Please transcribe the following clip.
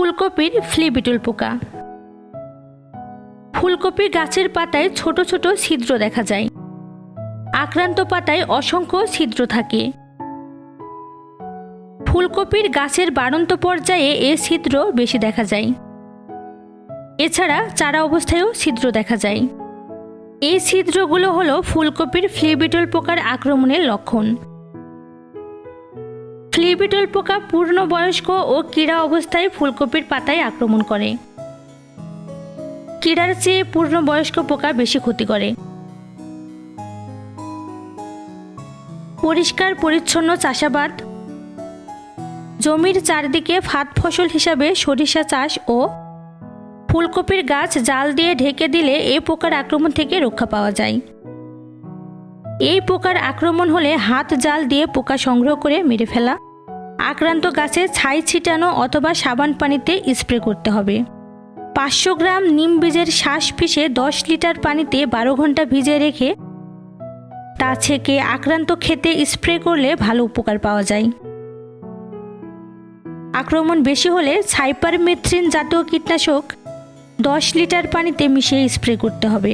ফুলকপির ফ্লিবিটুল পোকা। ফুলকপির গাছের পাতায় ছোট ছোট ছিদ্র দেখা যায়। আক্রান্ত পাতায় অসংখ্য ছিদ্র থাকে। ফুলকপির গাছের বাড়ন্ত পর্যায়ে এ ছিদ্র বেশি দেখা যায়। এছাড়া চারা অবস্থায়ও ছিদ্র দেখা যায়। এই ছিদ্রগুলো হলো ফুলকপির ফ্লিবিটল পোকার আক্রমণের লক্ষণ। ফ্লিবিটল পোকা পূর্ণবয়স্ক ও ক্রীড়া অবস্থায় ফুলকপির পাতায় আক্রমণ করে। ক্রীড়ার চেয়ে পূর্ণবয়স্ক পোকা বেশি ক্ষতি করে। পরিষ্কার, পরিচ্ছন্ন চাষাবাদ। জমির চারদিকে ফাত ফসল হিসাবে সরিষা চাষ ও ফুলকপির গাছ জাল দিয়ে ঢেকে দিলে এই পোকার আক্রমণ থেকে রক্ষা পাওয়া যায়। এই পোকার আক্রমণ হলে হাত জাল দিয়ে পোকা সংগ্রহ করে মেরে ফেলা। আক্রান্ত গাছে ছাই ছিটানো অথবা সাবান পানিতে স্প্রে করতে হবে। পাঁচশো গ্রাম নিম বীজের শ্বাস পিষে দশ লিটার পানিতে বারো ঘণ্টা ভিজে রেখে তা ছেঁকে আক্রান্ত খেতে স্প্রে করলে ভালো উপকার পাওয়া যায়। আক্রমণ বেশি হলে সাইপারমেথ্রিন জাতীয় কীটনাশক দশ লিটার পানিতে মিশিয়ে স্প্রে করতে হবে।